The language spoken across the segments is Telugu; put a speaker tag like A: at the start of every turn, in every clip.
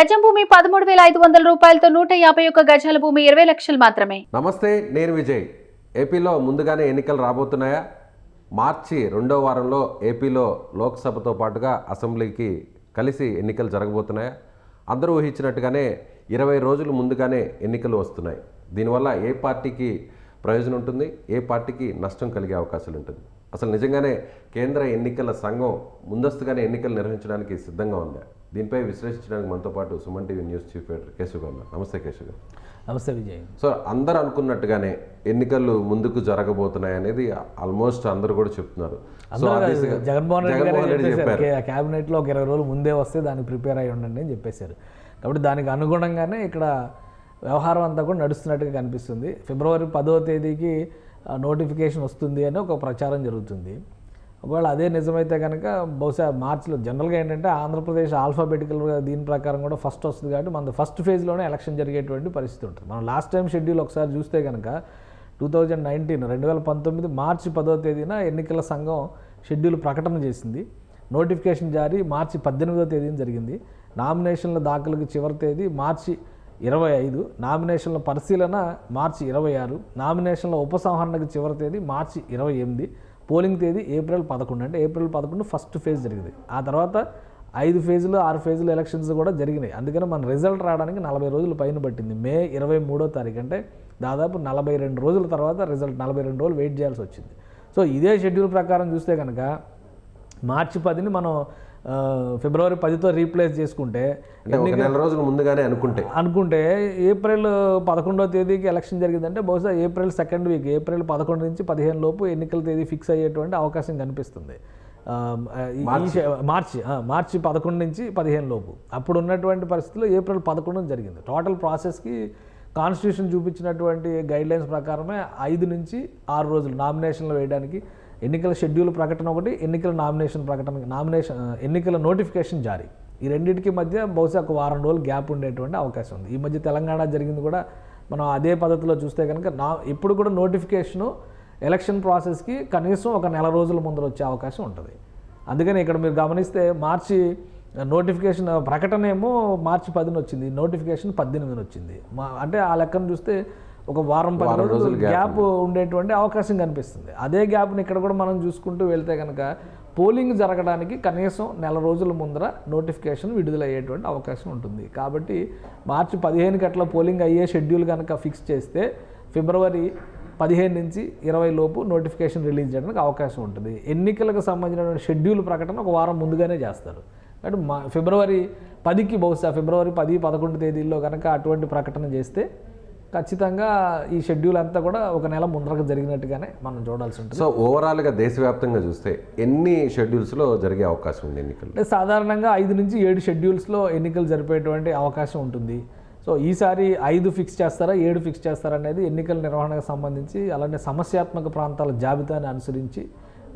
A: గజం భూమి పదమూడు వేల ఐదు వందల రూపాయలతో నూట యాభై ఒక్క గజాల భూమి ఇరవై లక్షలు మాత్రమే.
B: నమస్తే నేను విజయ్. ఏపీలో ముందుగానే ఎన్నికలు రాబోతున్నాయా? మార్చి రెండో వారంలో ఏపీలో లోక్సభతో పాటుగా అసెంబ్లీకి కలిసి ఎన్నికలు జరగబోతున్నాయా? అందరూ ఊహించినట్టుగానే ఇరవై రోజులు ముందుగానే ఎన్నికలు వస్తున్నాయి. దీనివల్ల ఏ పార్టీకి ప్రయోజనం ఉంటుంది? ఏ పార్టీకి నష్టం కలిగే అవకాశాలు ఉంటుంది? అసలు నిజంగానే కేంద్ర ఎన్నికల సంఘం ముందస్తుగానే ఎన్నికలు నిర్వహించడానికి సిద్ధంగా ఉందా? దీనిపై విశ్లేషించడానికి మనతో పాటు Suman TV news chief editor Keshav garu. నమస్తే కేశవ్ గారు.
C: నమస్తే విజయ్.
B: సో అందరూ అనుకున్నట్టుగానే ఎన్నికలు ముందుకు జరగబోతున్నాయి అనేది ఆల్మోస్ట్ అందరూ కూడా చెప్తున్నారు.
C: జగన్మోహన్ రెడ్డి
B: చెప్పారు
C: క్యాబినెట్లో ఒక ఇరవై రోజులు ముందే వస్తే దానికి ప్రిపేర్ అయి ఉండండి అని చెప్పేశారు. కాబట్టి దానికి అనుగుణంగానే ఇక్కడ వ్యవహారం అంతా కూడా నడుస్తున్నట్టుగా కనిపిస్తుంది. ఫిబ్రవరి పదో తేదీకి నోటిఫికేషన్ వస్తుంది అని ఒక ప్రచారం జరుగుతుంది. ఒకవేళ అదే నిజమైతే కనుక బహుశా మార్చిలో జనరల్గా ఏంటంటే ఆంధ్రప్రదేశ్ ఆల్ఫాబెటికల్గా దీని ప్రకారం కూడా ఫస్ట్ వస్తుంది కాబట్టి మన ఫస్ట్ ఫేజ్లోనే ఎలక్షన్ జరిగేటువంటి పరిస్థితి ఉంటుంది. మనం లాస్ట్ టైం షెడ్యూల్ ఒకసారి చూస్తే కనుక టూ థౌజండ్ నైన్టీన్ రెండు వేల పంతొమ్మిది మార్చి పదో తేదీన ఎన్నికల సంఘం షెడ్యూల్ ప్రకటన చేసింది. నోటిఫికేషన్ జారీ మార్చి పద్దెనిమిదో తేదీన జరిగింది. నామినేషన్ల దాఖలుకి చివరి తేదీ మార్చి ఇరవై ఐదు నామినేషన్ల పరిశీలన మార్చి ఇరవై ఆరు నామినేషన్ల ఉపసంహరణకు చివరి తేదీ మార్చి ఇరవై ఎనిమిది పోలింగ్ తేదీ ఏప్రిల్ పదకొండు. అంటే ఏప్రిల్ పదకొండు ఫస్ట్ ఫేజ్ జరిగింది. ఆ తర్వాత ఐదు ఫేజులు ఆరు ఫేజులు ఎలక్షన్స్ కూడా జరిగినాయి. అందుకని మన రిజల్ట్ రావడానికి నలభై రోజులు పైన పట్టింది. మే ఇరవై మూడో తారీఖు అంటే దాదాపు నలభై రెండు రోజుల తర్వాత రిజల్ట్ నలభై రెండు రోజులు వెయిట్ చేయాల్సి వచ్చింది. సో ఇదే షెడ్యూల్ ప్రకారం చూస్తే కనుక మార్చి పదిని మనం ఫిబ్రవరి పదితో రీప్లేస్ చేసుకుంటే
B: నెల రోజులు ముందుగానే అనుకుంటే.
C: అనుకుంటే ఏప్రిల్ పదకొండవ తేదీకి ఎలక్షన్ జరిగిందంటే బహుశా ఏప్రిల్ సెకండ్ వీక్ ఏప్రిల్ పదకొండు నుంచి పదిహేను లోపు ఎన్నికల తేదీ ఫిక్స్ అయ్యేటువంటి అవకాశం కనిపిస్తుంది. మార్చి. మార్చి పదకొండు నుంచి పదిహేను లోపు. అప్పుడు ఉన్నటువంటి పరిస్థితుల్లో ఏప్రిల్ పదకొండున జరిగింది. టోటల్ ప్రాసెస్కి కాన్స్టిట్యూషన్ చూపించినటువంటి గైడ్లైన్స్ ప్రకారమే ఐదు నుంచి ఆరు రోజులు నామినేషన్లు వేయడానికి ఎన్నికల షెడ్యూల్ ప్రకటన ఒకటి ఎన్నికల నామినేషన్ ప్రకటన నామినేషన్ ఎన్నికల నోటిఫికేషన్ జారీ. ఈ రెండింటికి మధ్య బహుశా ఒక వారం రోజులు గ్యాప్ ఉండేటువంటి అవకాశం ఉంది. ఈ మధ్య తెలంగాణ జరిగింది కూడా మనం అదే పద్ధతిలో చూస్తే కనుక నా ఇప్పుడు కూడా నోటిఫికేషను ఎలక్షన్ ప్రాసెస్కి కనీసం ఒక నెల రోజుల ముందర వచ్చే అవకాశం ఉంటుంది. అందుకని ఇక్కడ మీరు గమనిస్తే మార్చి నోటిఫికేషన్ ప్రకటన ఏమో మార్చి పదిన వచ్చింది నోటిఫికేషన్ పద్దెనిమిదిన వచ్చింది. మా అంటే ఆ లెక్కను చూస్తే ఒక వారం పది రోజులు గ్యాప్ ఉండేటువంటి అవకాశం కనిపిస్తుంది. అదే గ్యాప్ని ఇక్కడ కూడా మనం చూసుకుంటూ వెళ్తే కనుక పోలింగ్ జరగడానికి కనీసం నెల రోజుల ముందర నోటిఫికేషన్ విడుదలయ్యేటువంటి అవకాశం ఉంటుంది. కాబట్టి మార్చి పదిహేనుకి అట్లా పోలింగ్ అయ్యే షెడ్యూల్ కనుక ఫిక్స్ చేస్తే ఫిబ్రవరి పదిహేను నుంచి ఇరవై లోపు నోటిఫికేషన్ రిలీజ్ చేయడానికి అవకాశం ఉంటుంది. ఎన్నికలకు సంబంధించిన షెడ్యూల్ ప్రకటన ఒక వారం ముందుగానే చేస్తారు. అంటే మా ఫిబ్రవరి పదికి బహుశా ఫిబ్రవరి పది పదకొండు తేదీల్లో కనుక అటువంటి ప్రకటన చేస్తే ఖచ్చితంగా ఈ షెడ్యూల్ అంతా కూడా ఒక నెల ముందరకు జరిగినట్టుగానే మనం చూడాల్సి ఉంటుంది.
B: సో ఓవరాల్గా దేశవ్యాప్తంగా చూస్తే ఎన్ని షెడ్యూల్స్లో జరిగే అవకాశం ఉంది ఎన్నికలు
C: అంటే సాధారణంగా ఐదు నుంచి ఏడు షెడ్యూల్స్లో ఎన్నికలు జరిపేటువంటి అవకాశం ఉంటుంది. సో ఈసారి ఐదు ఫిక్స్ చేస్తారా ఏడు ఫిక్స్ చేస్తారా అనేది ఎన్నికల నిర్వహణకు సంబంధించి అలానే సమస్యాత్మక ప్రాంతాల జాబితాని అనుసరించి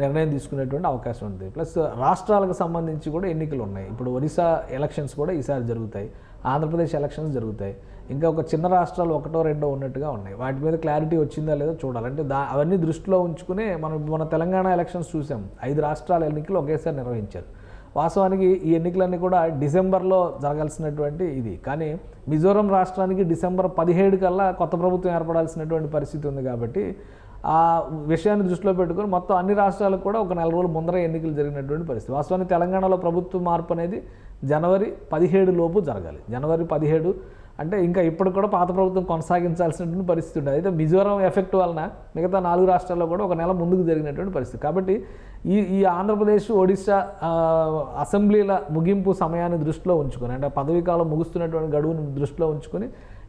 C: నిర్ణయం తీసుకునేటువంటి అవకాశం ఉంది. ప్లస్ రాష్ట్రాలకు సంబంధించి కూడా ఎన్నికలు ఉన్నాయి. ఇప్పుడు ఒరిస్సా ఎలక్షన్స్ కూడా ఈసారి జరుగుతాయి. ఆంధ్రప్రదేశ్ ఎలక్షన్స్ జరుగుతాయి. ఇంకా ఒక చిన్న రాష్ట్రాలు ఒకటో రెండో ఉన్నట్టుగా ఉన్నాయి. వాటి మీద క్లారిటీ వచ్చిందా లేదో చూడాలి. అంటే దా అవన్నీ దృష్టిలో ఉంచుకునే మనం మన తెలంగాణ ఎలక్షన్స్ చూసాం. ఐదు రాష్ట్రాల ఎన్నికలు ఒకేసారి నిర్వహించారు. వాస్తవానికి ఈ ఎన్నికలన్నీ కూడా డిసెంబర్లో జరగాల్సినటువంటి ఇది. కానీ మిజోరం రాష్ట్రానికి డిసెంబర్ పదిహేడు కల్లా కొత్త ప్రభుత్వం ఏర్పడాల్సినటువంటి పరిస్థితి ఉంది కాబట్టి ఆ విషయాన్ని దృష్టిలో పెట్టుకొని మొత్తం అన్ని రాష్ట్రాలకు కూడా ఒక నెల రోజుల ముందర ఎన్నికలు జరిగినటువంటి పరిస్థితి. వాస్తవానికి తెలంగాణలో ప్రభుత్వ మార్పు అనేది జనవరి పదిహేడు లోపు జరగాలి. జనవరి పదిహేడు అంటే ఇంకా ఇప్పుడు కూడా పాత ప్రభుత్వం కొనసాగించాల్సినటువంటి పరిస్థితి ఉండేది. అయితే మిజోరం ఎఫెక్ట్ వలన మిగతా నాలుగు రాష్ట్రాల్లో కూడా ఒక నెల ముందుకు జరిగినటువంటి పరిస్థితి. కాబట్టి ఈ ఈ ఆంధ్రప్రదేశ్ ఒడిశా అసెంబ్లీల ముగింపు సమయాన్ని దృష్టిలో ఉంచుకొని అంటే పదవీకాలం ముగుస్తున్నటువంటి గడువును దృష్టిలో ఉంచుకొని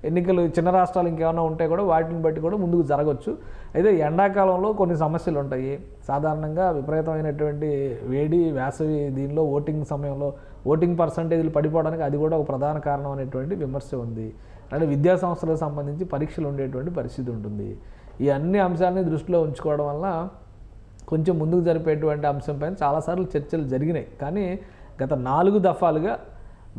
C: ఎన్నికలు చిన్న రాష్ట్రాలు ఇంకేమైనా ఉంటే కూడా వాటిని బట్టి కూడా ముందుకు జరగవచ్చు అయితే ఎండాకాలంలో కొన్ని సమస్యలు ఉంటాయి. సాధారణంగా విపరీతమైనటువంటి వేడి వేసవి దీనిలో ఓటింగ్ సమయంలో ఓటింగ్ పర్సంటేజ్లు పడిపోవడానికి అది కూడా ఒక ప్రధాన కారణం అనేటువంటి విమర్శ ఉంది. అంటే విద్యా సంస్థలకు సంబంధించి పరీక్షలు ఉండేటువంటి పరిస్థితి ఉంటుంది. ఈ అన్ని అంశాలని దృష్టిలో ఉంచుకోవడం వల్ల కొంచెం ముందుకు జరిపేటువంటి అంశంపైన చాలాసార్లు చర్చలు జరిగినాయి. కానీ గత నాలుగు దఫాలుగా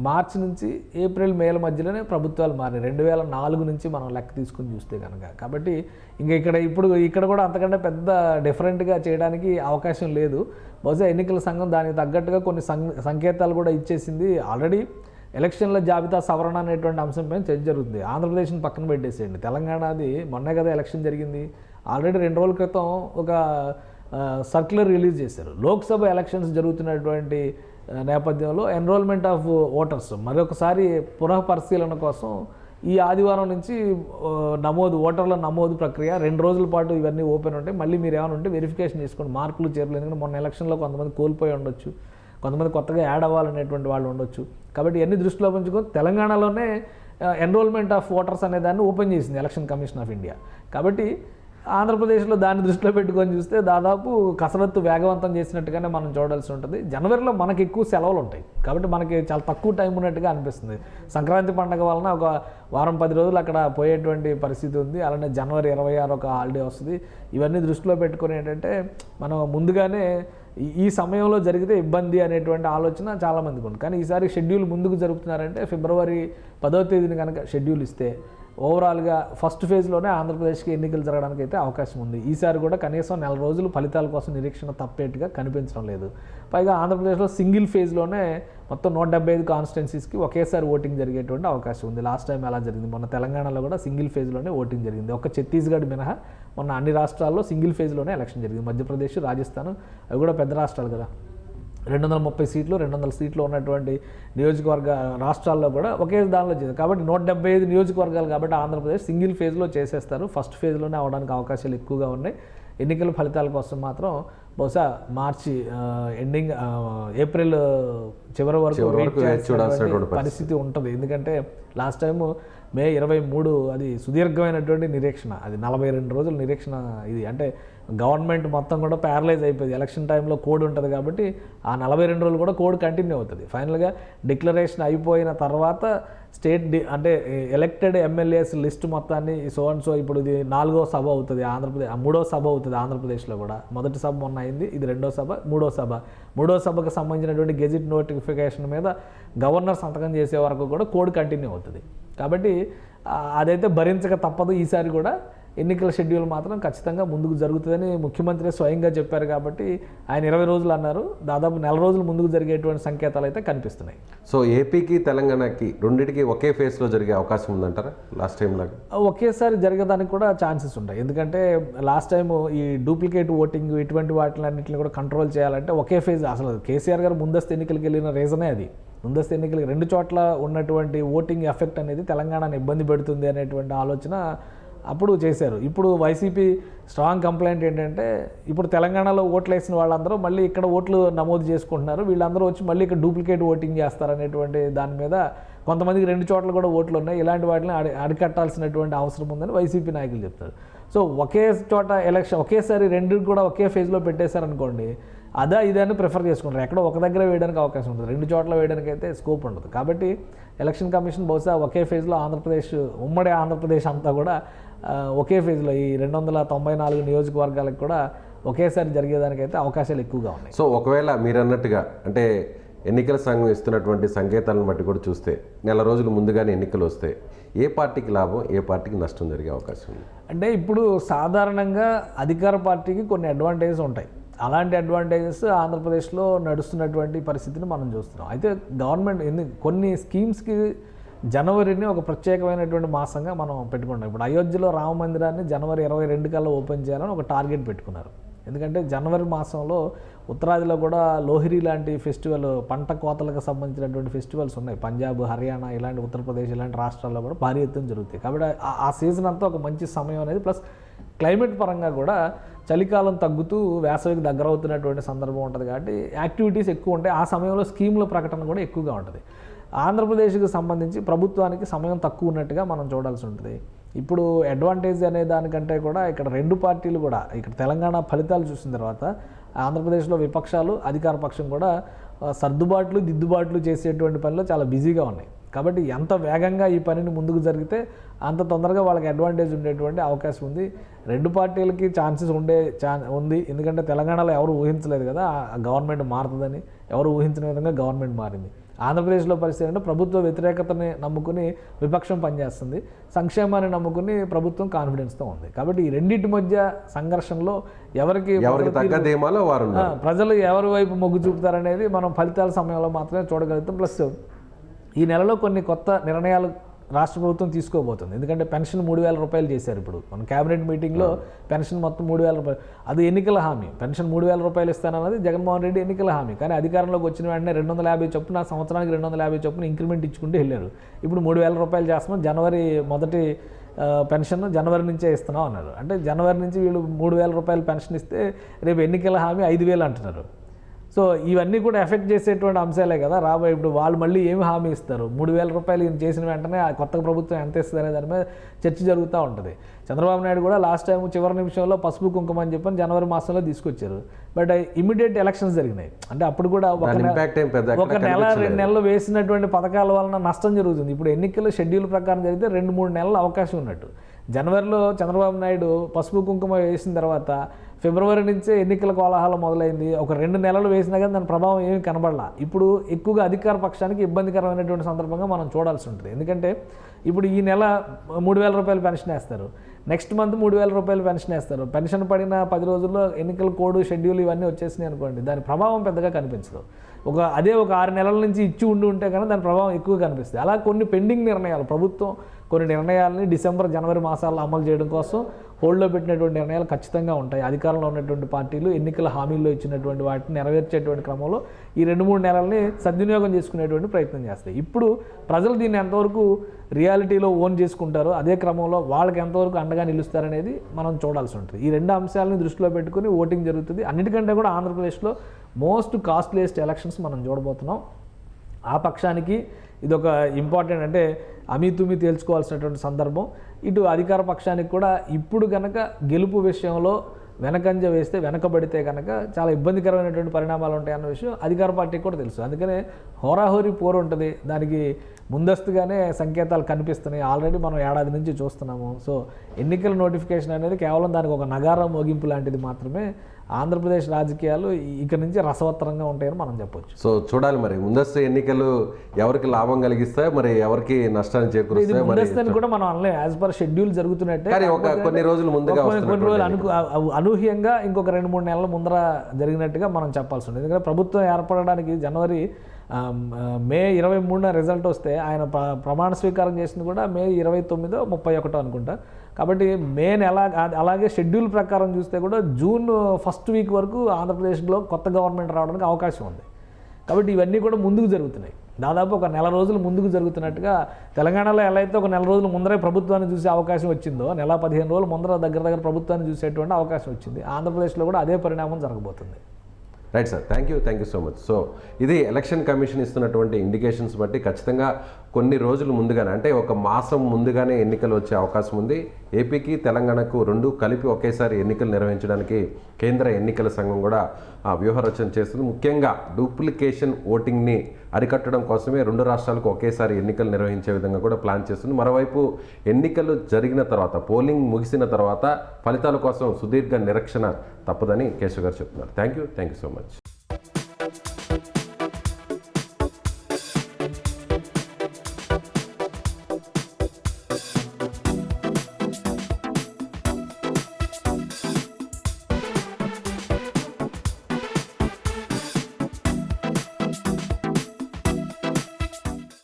C: మార్చి నుంచి ఏప్రిల్ మేల మధ్యలోనే ప్రభుత్వాలు మారినాయి. రెండు వేల నాలుగు నుంచి మనం లెక్క తీసుకుని చూస్తే కనుక కాబట్టి ఇంకా ఇక్కడ ఇప్పుడు ఇక్కడ కూడా అంతకంటే పెద్ద డిఫరెంట్గా చేయడానికి అవకాశం లేదు. బహుశా ఎన్నికల సంఘం దానికి తగ్గట్టుగా కొన్ని సంకేతాలు కూడా ఇచ్చేసింది. ఆల్రెడీ ఎలక్షన్ల జాబితా సవరణ అనేటువంటి అంశంపై చర్చ జరుగుతుంది. ఆంధ్రప్రదేశ్ని పక్కన పెట్టేసేయండి. తెలంగాణది మొన్నే కదా ఎలక్షన్ జరిగింది. ఆల్రెడీ రెండు రోజుల క్రితం ఒక సర్క్యులర్ రిలీజ్ చేశారు. లోక్సభ ఎలక్షన్స్ జరుగుతున్నటువంటి నేపథ్యంలో ఎన్రోల్మెంట్ ఆఫ్ ఓటర్స్ మరొకసారి పునః పరిశీలన కోసం ఈ ఆదివారం నుంచి నమోదు ఓటర్ల నమోదు ప్రక్రియ రెండు రోజుల పాటు ఇవన్నీ ఓపెన్ ఉంటాయి. మళ్ళీ మీరు ఏమైనా ఉంటే వెరిఫికేషన్ చేసుకోండి. మార్కులు చేరలేదు ఎందుకంటే మొన్న ఎలక్షన్లో కొంతమంది కోల్పోయి ఉండొచ్చు. కొంతమంది కొత్తగా యాడ్ అవ్వాలనేటువంటి వాళ్ళు ఉండొచ్చు. కాబట్టి ఇవన్నీ దృష్టిలో ఉంచుకొని తెలంగాణలోనే ఎన్రోల్మెంట్ ఆఫ్ ఓటర్స్ అనే దాన్ని ఓపెన్ చేసింది ఎలక్షన్ కమిషన్ ఆఫ్ ఇండియా కాబట్టి ఆంధ్రప్రదేశ్లో దాన్ని దృష్టిలో పెట్టుకొని చూస్తే దాదాపు కసరత్తు వేగవంతం చేసినట్టుగానే మనం చూడాల్సి ఉంటుంది. జనవరిలో మనకి ఎక్కువ సెలవులు ఉంటాయి. కాబట్టి మనకి చాలా తక్కువ టైం ఉన్నట్టుగా అనిపిస్తుంది. సంక్రాంతి పండగ వలన ఒక వారం పది రోజులు అక్కడ పోయేటువంటి పరిస్థితి ఉంది. అలానే జనవరి ఇరవై ఆరు ఒక హాలిడే వస్తుంది. ఇవన్నీ దృష్టిలో పెట్టుకొని ఏంటంటే మనం ముందుగానే ఈ- ఈ సమయంలో జరిగితే ఇబ్బంది అనేటువంటి ఆలోచన చాలామందికి ఉంది. కానీ ఈసారి షెడ్యూల్ ముందుకు జరుపుతున్నారంటే ఫిబ్రవరి పదో తేదీని కనుక షెడ్యూల్ ఇస్తే ఓవరాల్గా ఫస్ట్ ఫేజ్లోనే ఆంధ్రప్రదేశ్కి ఎన్నికలు జరగడానికి అయితే అవకాశం ఉంది. ఈసారి కూడా కనీసం నెల రోజులు ఫలితాల కోసం నిరీక్షణ తప్పేట్టుగా కనిపించడం లేదు. పైగా ఆంధ్రప్రదేశ్లో సింగిల్ ఫేజ్లోనే మొత్తం నూట డెబ్బై ఐదు కాన్స్టిట్యున్సీస్కి ఒకేసారి ఓటింగ్ జరిగేటువంటి అవకాశం ఉంది. లాస్ట్ టైం ఎలా జరిగింది? మొన్న తెలంగాణలో కూడా సింగిల్ ఫేజ్లోనే ఓటింగ్ జరిగింది. ఒక ఛత్తీస్గఢ్ మినహా మొన్న అన్ని రాష్ట్రాల్లో సింగిల్ ఫేజ్లోనే ఎలక్షన్ జరిగింది. మధ్యప్రదేశ్ రాజస్థాన్ అవి కూడా పెద్ద రాష్ట్రాలు కదా. రెండు వందల ముప్పై సీట్లు రెండు వందల సీట్లు ఉన్నటువంటి నియోజకవర్గ రాష్ట్రాల్లో కూడా ఒకే దానిలో చేశారు. కాబట్టి నూట డెబ్బై ఐదు నియోజకవర్గాలు కాబట్టి ఆంధ్రప్రదేశ్ సింగిల్ ఫేజ్లో చేసేస్తారు. ఫస్ట్ ఫేజ్లోనే అవడానికి అవకాశాలు ఎక్కువగా ఉన్నాయి. ఎన్నికల ఫలితాల కోసం మాత్రం బహుశా మార్చి ఎండింగ్ ఏప్రిల్ చివరి వరకు పరిస్థితి. ఉంటుంది. ఎందుకంటే లాస్ట్ టైం మే ఇరవై మూడు అది సుదీర్ఘమైనటువంటి నిరీక్షణ. అది నలభై రెండు రోజుల నిరీక్షణ ఇది. అంటే గవర్నమెంట్ మొత్తం కూడా ప్యారలైజ్ అయిపోయింది. ఎలక్షన్ టైంలో కోడ్ ఉంటుంది కాబట్టి ఆ నలభై రెండు రోజులు కూడా కోడ్ కంటిన్యూ అవుతుంది. ఫైనల్గా డిక్లరేషన్ అయిపోయిన తర్వాత స్టేట్ అంటే ఎలక్టెడ్ ఎమ్మెల్యేస్ లిస్ట్ మొత్తాన్ని సో అండ్ సో ఇప్పుడు ఇది నాలుగో సభ అవుతుంది ఆంధ్రప్రదేశ్ మూడో సభ అవుతుంది ఆంధ్రప్రదేశ్లో కూడా. మొదటి సభ మొన్న అయింది ఇది రెండో సభ మూడో సభ. మూడో సభకు సంబంధించినటువంటి గెజిట్ నోటిఫికేషన్ మీద గవర్నర్ సంతకం చేసే వరకు కూడా కోడ్ కంటిన్యూ అవుతుంది. కాబట్టి అదైతే భరించక తప్పదు. ఈసారి కూడా ఎన్నికల షెడ్యూల్ మాత్రం ఖచ్చితంగా ముందుకు జరుగుతుందని ముఖ్యమంత్రి స్వయంగా చెప్పారు కాబట్టి ఆయన ఇరవై రోజులు అన్నారు. దాదాపు నెల రోజులు ముందుకు జరిగేటువంటి సంకేతాలు అయితే కనిపిస్తున్నాయి.
B: సో ఏపీకి తెలంగాణకి రెండింటికి ఒకే ఫేస్లో జరిగే అవకాశం ఉందంటారా? లాస్ట్ టైం లాగా?
C: ఒకేసారి జరగడానికి కూడా ఛాన్సెస్ ఉంటాయి. ఎందుకంటే లాస్ట్ టైం ఈ డూప్లికేట్ ఓటింగ్ ఇటువంటి వాటిలన్నింటిని కూడా కంట్రోల్ చేయాలంటే ఒకే ఫేజ్ అసలు కేసీఆర్ గారు ముందస్తు ఎన్నికలకు వెళ్ళిన రీజనే అది. ముందస్తు ఎన్నికలకి రెండు చోట్ల ఉన్నటువంటి ఓటింగ్ ఎఫెక్ట్ అనేది తెలంగాణను ఇబ్బంది పెడుతుంది అనేటువంటి ఆలోచన అప్పుడు చేశారు. ఇప్పుడు వైసీపీ స్ట్రాంగ్ కంప్లైంట్ ఏంటంటే ఇప్పుడు తెలంగాణలో ఓట్లు వేసిన వాళ్ళందరూ మళ్ళీ ఇక్కడ ఓట్లు నమోదు చేసుకుంటున్నారు. వీళ్ళందరూ వచ్చి మళ్ళీ ఇక్కడ డూప్లికేట్ ఓటింగ్ చేస్తారనేటువంటి దాని మీద కొంతమందికి రెండు చోట్ల కూడా ఓట్లు ఉన్నాయి. ఇలాంటి వాటిని అడి అరికట్టాల్సినటువంటి అవసరం ఉందని వైసీపీ నాయకులు చెప్తారు. సో ఒకే చోట ఎలక్షన్ ఒకేసారి రెండు కూడా ఒకే ఫేజ్లో పెట్టేశారనుకోండి అదా ఇదని ప్రిఫర్ చేసుకుంటారు. ఎక్కడో ఒక దగ్గర వేయడానికి అవకాశం ఉంటుంది రెండు చోట్ల వేయడానికి అయితే స్కోప్ ఉండదు. కాబట్టి ఎలక్షన్ కమిషన్ బహుశా ఒకే ఫేజ్లో ఆంధ్రప్రదేశ్ ఉమ్మడి ఆంధ్రప్రదేశ్ అంతా కూడా ఒకే ఫేజ్లో ఈ రెండు వందల తొంభై నాలుగు నియోజకవర్గాలకు కూడా ఒకేసారి జరిగేదానికైతే అవకాశాలు ఎక్కువగా ఉన్నాయి.
B: సో ఒకవేళ మీరు అన్నట్టుగా అంటే ఎన్నికల సంఘం ఇస్తున్నటువంటి సంకేతాలను బట్టి కూడా చూస్తే నెల రోజులు ముందుగానే ఎన్నికలు వస్తే ఏ పార్టీకి లాభం ఏ పార్టీకి నష్టం జరిగే అవకాశం ఉంది?
C: అంటే ఇప్పుడు సాధారణంగా అధికార పార్టీకి కొన్ని అడ్వాంటేజెస్ ఉంటాయి. అలాంటి అడ్వాంటేజెస్ ఆంధ్రప్రదేశ్లో నడుస్తున్నటువంటి పరిస్థితిని మనం చూస్తున్నాం. అయితే గవర్నమెంట్ ఎన్ని కొన్ని స్కీమ్స్కి జనవరిని ఒక ప్రత్యేకమైనటువంటి మాసంగా మనం పెట్టుకున్నాం. ఇప్పుడు అయోధ్యలో రామ మందిరాన్ని జనవరి ఇరవై రెండు కల్లా ఓపెన్ చేయాలని ఒక టార్గెట్ పెట్టుకున్నారు. ఎందుకంటే జనవరి మాసంలో ఉత్తరాదిలో కూడా లోహిరి లాంటి ఫెస్టివల్ పంట కోతలకు సంబంధించినటువంటి ఫెస్టివల్స్ ఉన్నాయి. పంజాబ్ హర్యానా ఇలాంటి ఉత్తరప్రదేశ్ ఇలాంటి రాష్ట్రాల్లో కూడా భారీ ఎత్తున జరుగుతాయి. కాబట్టి ఆ- ఆ సీజన్ అంతా ఒక మంచి సమయం అనేది ప్లస్ క్లైమేట్ పరంగా కూడా చలికాలం తగ్గుతూ వేసవికి దగ్గర అవుతున్నటువంటి సందర్భం ఉంటుంది కాబట్టి యాక్టివిటీస్ ఎక్కువ ఉంటాయి. ఆ సమయంలో స్కీముల ప్రకటన కూడా ఎక్కువగా ఉంటుంది. ఆంధ్రప్రదేశ్కి సంబంధించి ప్రభుత్వానికి సమయం తక్కువ ఉన్నట్టుగా మనం చూడాల్సి ఉంటుంది. ఇప్పుడు అడ్వాంటేజ్ అనే దానికంటే కూడా ఇక్కడ రెండు పార్టీలు కూడా ఇక్కడ తెలంగాణ ఫలితాలు చూసిన తర్వాత ఆంధ్రప్రదేశ్లో విపక్షాలు అధికార పక్షం కూడా సర్దుబాట్లు దిద్దుబాట్లు చేసేటువంటి పనిలో చాలా బిజీగా ఉన్నాయి. కాబట్టి ఎంత వేగంగా ఈ పనిని ముందుకు జరిగితే అంత తొందరగా వాళ్ళకి అడ్వాంటేజ్ ఉండేటువంటి అవకాశం ఉంది. రెండు పార్టీలకి ఛాన్సెస్ ఉండే ఛాన్స్ ఉంది. ఎందుకంటే తెలంగాణలో ఎవరు ఊహించలేదు కదా ఆ గవర్నమెంట్ మారుతుందని. ఎవరు ఊహించిన విధంగా గవర్నమెంట్ మారింది. ఆంధ్రప్రదేశ్లో పరిస్థితి అంటే ప్రభుత్వ వ్యతిరేకతని నమ్ముకుని విపక్షం పనిచేస్తుంది సంక్షేమాన్ని నమ్ముకుని ప్రభుత్వం కాన్ఫిడెన్స్తో ఉంది. కాబట్టి ఈ రెండింటి మధ్య సంఘర్షణలో ఎవరికి ప్రజలు ఎవరి వైపు మొగ్గు చూపుతారనేది మనం ఫలితాల సమయంలో మాత్రమే చూడగలుగుతాం. ప్లస్ ఈ నెలలో కొన్ని కొత్త నిర్ణయాలు రాష్ట్ర ప్రభుత్వం తీసుకోబోతుంది. ఎందుకంటే పెన్షన్ మూడు వేల రూపాయలు చేశారు ఇప్పుడు. మన కేబినెట్ మీటింగ్లో పెన్షన్ మొత్తం మూడు వేల రూపాయలు. అది ఎన్నికల హామీ. పెన్షన్ మూడు వేల రూపాయలు ఇస్తానన్నది జగన్మోహన్ రెడ్డి ఎన్నికల హామీ. కానీ అధికారంలోకి వచ్చిన వెంటనే రెండు వందల యాభై చొప్పున సంవత్సరానికి రెండు వందల యాభై చొప్పున ఇంక్రిమెంట్ ఇచ్చుకుంటూ వెళ్ళారు. ఇప్పుడు మూడు వేల రూపాయలు చేస్తున్నాం. జనవరి మొదటి పెన్షన్ జనవరి నుంచే ఇస్తున్నాం అన్నారు. అంటే జనవరి నుంచి వీళ్ళు మూడు వేల రూపాయలు పెన్షన్ ఇస్తే రేపు ఎన్నికల హామీ ఐదు వేలు అంటున్నారు. సో ఇవన్నీ కూడా ఎఫెక్ట్ చేసేటువంటి అంశాలే కదా రాబోయే. ఇప్పుడు వాళ్ళు మళ్ళీ ఏమి హామీ ఇస్తారు? మూడు వేల రూపాయలు ఈయన చేసిన వెంటనే ఆ కొత్త ప్రభుత్వం ఎంత ఇస్తుంది అనే దాని మీద చర్చ జరుగుతూ ఉంటుంది. చంద్రబాబు నాయుడు కూడా లాస్ట్ టైం చివరి నిమిషంలో పసుపు కుంకుమ అని చెప్పని జనవరి మాసంలో తీసుకొచ్చారు. బట్ ఇమీడియట్ ఎలక్షన్స్ జరిగినాయి. అంటే అప్పుడు కూడా ఒక ఒక నెల రెండు నెలలు వేసినటువంటి పథకాల వలన నష్టం జరుగుతుంది. ఇప్పుడు ఎన్నికల షెడ్యూల్ ప్రకారం జరిగితే రెండు మూడు నెలల అవకాశం ఉన్నట్టు. జనవరిలో చంద్రబాబు నాయుడు పసుపు కుంకుమ వేసిన తర్వాత ఫిబ్రవరి నుంచే ఎన్నికల కోలాహలం మొదలైంది. ఒక రెండు నెలలు వేసినా కానీ దాని ప్రభావం ఏమీ కనబడలా. ఇప్పుడు ఎక్కువగా అధికార పక్షానికి ఇబ్బందికరమైనటువంటి సందర్భంగా మనం చూడాల్సి ఉంటుంది. ఎందుకంటే ఇప్పుడు ఈ నెల మూడు వేల రూపాయలు పెన్షన్ వేస్తారు. నెక్స్ట్ మంత్ మూడు వేల రూపాయలు పెన్షన్ వేస్తారు. పెన్షన్ పడిన పది రోజుల్లో ఎన్నికల కోడ్ షెడ్యూల్ ఇవన్నీ వచ్చేసినాయి అనుకోండి దాని ప్రభావం పెద్దగా కనిపించదు. ఒక అదే ఒక ఆరు నెలల నుంచి ఇచ్చి ఉండి ఉంటే కనుక దాని ప్రభావం ఎక్కువ కనిపిస్తుంది. అలా కొన్ని పెండింగ్ నిర్ణయాలు ప్రభుత్వం కొన్ని నిర్ణయాలని డిసెంబర్ జనవరి మాసాల్లో అమలు చేయడం కోసం హోల్డ్లో పెట్టినటువంటి నిర్ణయాలు ఖచ్చితంగా ఉంటాయి. అధికారంలో ఉన్నటువంటి పార్టీలు ఎన్నికల హామీల్లో ఇచ్చినటువంటి వాటిని నెరవేర్చేటువంటి క్రమంలో ఈ రెండు మూడు నెలల్ని సద్వినియోగం చేసుకునేటువంటి ప్రయత్నం చేస్తాయి. ఇప్పుడు ప్రజలు దీన్ని ఎంతవరకు రియాలిటీలో ఓన్ చేసుకుంటారో అదే క్రమంలో వాళ్ళకి ఎంతవరకు అండగా నిలుస్తారనేది మనం చూడాల్సి ఉంటుంది. ఈ రెండు అంశాలని దృష్టిలో పెట్టుకుని ఓటింగ్ జరుగుతుంది. అన్నిటికంటే కూడా ఆంధ్రప్రదేశ్లో మోస్ట్ కాస్ట్లీయెస్ట్ ఎలక్షన్స్ మనం చూడబోతున్నాం. ఆ పక్షానికి ఇదొక ఇంపార్టెంట్ అంటే అమీతుమి తేల్చుకోవాల్సినటువంటి సందర్భం. ఇటు అధికార పక్షానికి కూడా ఇప్పుడు కనుక గెలుపు విషయంలో వెనకంజ వేస్తే వెనకబడితే కనుక చాలా ఇబ్బందికరమైనటువంటి పరిణామాలు ఉంటాయన్న విషయం అధికార పార్టీకి కూడా తెలుసు. అందుకనే హోరాహోరీ పోరు ఉంటుంది. దానికి ముందస్తుగానే సంకేతాలు కనిపిస్తున్నాయి. ఆల్రెడీ మనం ఏడాది నుంచి చూస్తున్నాము. సో ఎన్నికల నోటిఫికేషన్ అనేది కేవలం దానికి ఒక నగారం మోగింపు లాంటిది మాత్రమే ఆంధ్రప్రదేశ్ రాజకీయాలు ఇక నుంచి రసవత్తరంగా ఉంటాయని మనం చెప్పొచ్చు.
B: సో చూడాలి మరి. ముందస్తు ఎన్నికలు ఎవరికి లాభం కలిగిస్తాయి మరి ఎవరికి నష్టాన్ని చేకూరుస్తాయి మరి
C: ముందస్తని కూడా మనం అనలేం. యాజ్ పర్ షెడ్యూల్ జరుగుతున్నట్టే
B: కానీ ఒక కొన్ని రోజులు ముందుగా
C: కొన్ని- రోజులు అను అ- అనూహ్యంగా ఇంకొక రెండు మూడు నెలల ముందర జరిగినట్టుగా మనం చెప్పాల్సి ఉంటుంది. ఎందుకంటే ప్రభుత్వం ఏర్పడడానికి జనవరి మే ఇరవై మూడున రిజల్ట్ వస్తే ఆయన ప్ర- ప్రమాణ స్వీకారం చేసింది కూడా మే ఇరవై తొమ్మిదో ముప్పై ఒకటో అనుకుంటా. కాబట్టి మే నెల అది- అలాగే షెడ్యూల్ ప్రకారం చూస్తే కూడా జూన్ ఫస్ట్ వీక్ వరకు ఆంధ్రప్రదేశ్లో కొత్త గవర్నమెంట్ రావడానికి అవకాశం ఉంది. కాబట్టి ఇవన్నీ కూడా ముందుకు జరుగుతున్నాయి. దాదాపు ఒక నెల రోజులు ముందుకు జరుగుతున్నట్టుగా తెలంగాణలో ఎలా అయితే ఒక నెల రోజులు ముందరే ప్రభుత్వాన్ని చూసే అవకాశం వచ్చిందో నెల పదిహేను రోజులు ముందర దగ్గర దగ్గర ప్రభుత్వాన్ని చూసేటువంటి అవకాశం వచ్చింది. ఆంధ్రప్రదేశ్లో కూడా అదే పరిణామం జరగబోతుంది.
B: Right sir thank you thank you so much so ఇది ఎలక్షన్ కమిషన్ ఇస్తున్నటువంటి ఇండికేషన్స్ బట్టి ఖచ్చితంగా కొన్ని రోజులు ముందుగానే అంటే ఒక మాసం ముందుగానే ఎన్నికలు వచ్చే అవకాశం ఉంది. ఏపీకి తెలంగాణకు రెండు కలిపి ఒకేసారి ఎన్నికలు నిర్వహించడానికి కేంద్ర ఎన్నికల సంఘం కూడా ఆ, వ్యూహరచన చేస్తుంది. ముఖ్యంగా డూప్లికేషన్ ఓటింగ్ని అరికట్టడం కోసమే రెండు రాష్ట్రాలకు ఒకేసారి ఎన్నికలు నిర్వహించే విధంగా కూడా ప్లాన్ చేస్తుంది. మరోవైపు ఎన్నికలు జరిగిన తర్వాత పోలింగ్ ముగిసిన తర్వాత ఫలితాల కోసం సుదీర్ఘ నిరీక్షణ తప్పదని కేశవ్ గారు చెప్తున్నారు. Thank you thank you so much.